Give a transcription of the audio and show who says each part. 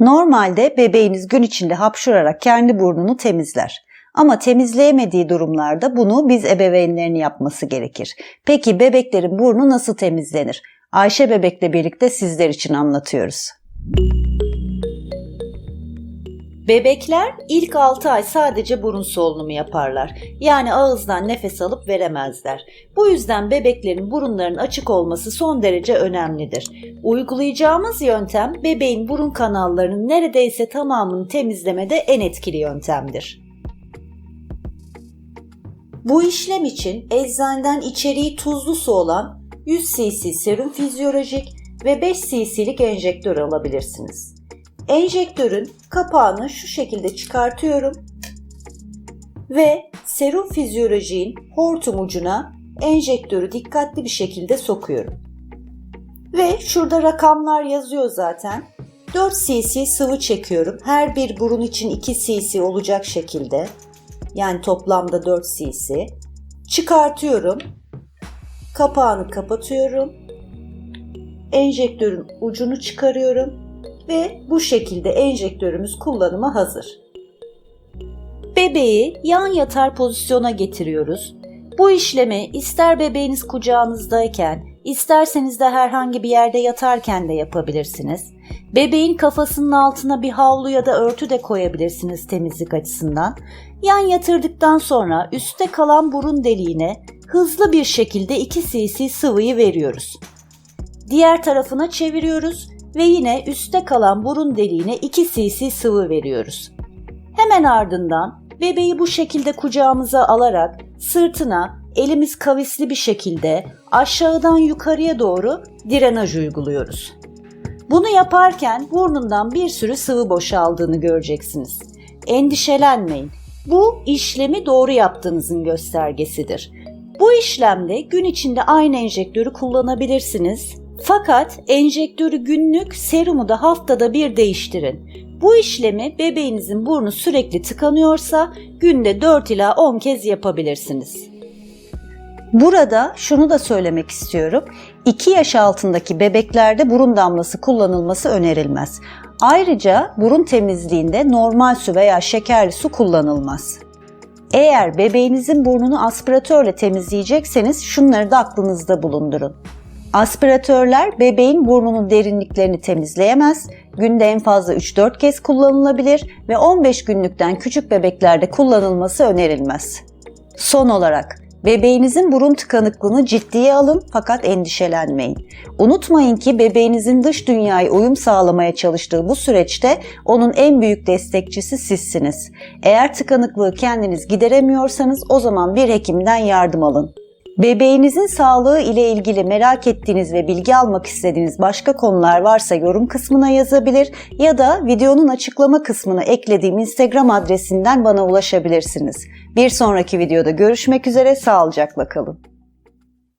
Speaker 1: Normalde bebeğiniz gün içinde hapşurarak kendi burnunu temizler. Ama temizleyemediği durumlarda bunu biz ebeveynlerin yapması gerekir. Peki bebeklerin burnu nasıl temizlenir? Ayşe bebekle birlikte sizler için anlatıyoruz. Bebekler ilk 6 ay sadece burun solunumu yaparlar. Yani ağızdan nefes alıp veremezler. Bu yüzden bebeklerin burunlarının açık olması son derece önemlidir. Uygulayacağımız yöntem bebeğin burun kanallarının neredeyse tamamını temizlemede en etkili yöntemdir. Bu işlem için eczaneden içeriği tuzlu su olan 100 cc serum fizyolojik ve 5 cc'lik enjektör alabilirsiniz. Enjektörün kapağını şu şekilde çıkartıyorum ve serum fizyolojiğin hortum ucuna enjektörü dikkatli bir şekilde sokuyorum. Ve şurada rakamlar yazıyor zaten. 4 cc sıvı çekiyorum. Her bir burun için 2 cc olacak şekilde. Yani toplamda 4 cc. Çıkartıyorum. Kapağını kapatıyorum. Enjektörün ucunu çıkarıyorum ve bu şekilde enjektörümüz kullanıma hazır. Bebeği yan yatar pozisyona getiriyoruz. Bu işlemi ister bebeğiniz kucağınızdayken, isterseniz de herhangi bir yerde yatarken de yapabilirsiniz. Bebeğin kafasının altına bir havlu ya da örtü de koyabilirsiniz temizlik açısından. Yan yatırdıktan sonra üstte kalan burun deliğine hızlı bir şekilde 2 cc sıvıyı veriyoruz. Diğer tarafına çeviriyoruz ve yine üstte kalan burun deliğine 2 cc sıvı veriyoruz. Hemen ardından bebeği bu şekilde kucağımıza alarak sırtına elimiz kavisli bir şekilde aşağıdan yukarıya doğru drenaj uyguluyoruz. Bunu yaparken burnundan bir sürü sıvı boşaldığını göreceksiniz. Endişelenmeyin. Bu işlemi doğru yaptığınızın göstergesidir. Bu işlemde gün içinde aynı enjektörü kullanabilirsiniz. Fakat enjektörü günlük, serumu da haftada bir değiştirin. Bu işlemi bebeğinizin burnu sürekli tıkanıyorsa günde 4 ila 10 kez yapabilirsiniz. Burada şunu da söylemek istiyorum. 2 yaş altındaki bebeklerde burun damlası kullanılması önerilmez. Ayrıca burun temizliğinde normal su veya şekerli su kullanılmaz. Eğer bebeğinizin burnunu aspiratörle temizleyecekseniz şunları da aklınızda bulundurun. Aspiratörler bebeğin burnunun derinliklerini temizleyemez, günde en fazla 3-4 kez kullanılabilir ve 15 günlükten küçük bebeklerde kullanılması önerilmez. Son olarak bebeğinizin burun tıkanıklığını ciddiye alın fakat endişelenmeyin. Unutmayın ki bebeğinizin dış dünyaya uyum sağlamaya çalıştığı bu süreçte onun en büyük destekçisi sizsiniz. Eğer tıkanıklığı kendiniz gideremiyorsanız o zaman bir hekimden yardım alın. Bebeğinizin sağlığı ile ilgili merak ettiğiniz ve bilgi almak istediğiniz başka konular varsa yorum kısmına yazabilir ya da videonun açıklama kısmına eklediğim Instagram adresinden bana ulaşabilirsiniz. Bir sonraki videoda görüşmek üzere, sağlıcakla kalın.